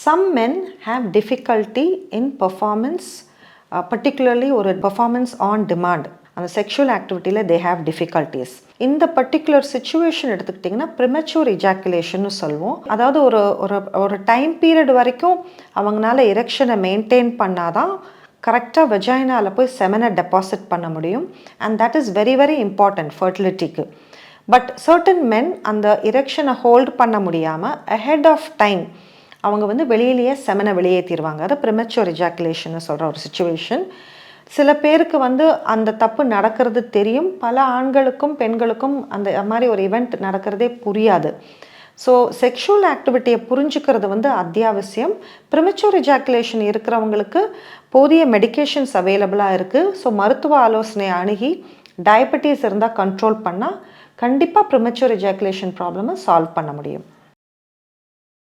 Some men have difficulty in performance particularly ஒரு performance on demand அந்த sexual ஆக்டிவிட்டியில் they have difficulties இந்த particular situation எடுத்துக்கிட்டிங்கன்னா premature இஜாக்குலேஷன்னு சொல்லுவோம். அதாவது ஒரு ஒரு ஒரு டைம் பீரியட் வரைக்கும் அவங்களால எரெக்ஷனை மெயின்டைன் பண்ணாதான் கரெக்டாக வெஜைனாவில் போய் செமனை டெபாசிட் பண்ண முடியும். And that is very very important ஃபர்டிலிட்டிக்கு but certain men அந்த இரெக்ஷனை ஹோல்ட் பண்ண முடியாமல் அஹெட் ஆஃப் டைம் அவங்க வந்து வெளியிலேயே செமனை வெளியேற்றிடுவாங்க அதை ப்ரிமெச்சூர் இஜாக்குலேஷன் சொல்கிற ஒரு சுச்சுவேஷன் சில பேருக்கு வந்து அந்த தப்பு நடக்கிறது தெரியும். பல ஆண்களுக்கும் பெண்களுக்கும் அந்த மாதிரி ஒரு இவெண்ட் நடக்கிறதே புரியாது. ஸோ செக்ஷுவல் ஆக்டிவிட்டியை புரிஞ்சுக்கிறது வந்து அத்தியாவசியம். ப்ரிமெச்சூர் இஜாக்குலேஷன் இருக்கிறவங்களுக்கு போதிய மெடிகேஷன்ஸ் அவைலபிளாக இருக்குது ஸோ மருத்துவ ஆலோசனை அணுகி டயபெட்டிஸ் இருந்தால் கண்ட்ரோல் பண்ணால் கண்டிப்பாக ப்ரிமெச்சூர் இஜாக்குலேஷன் ப்ராப்ளமை சால்வ் பண்ண முடியும்.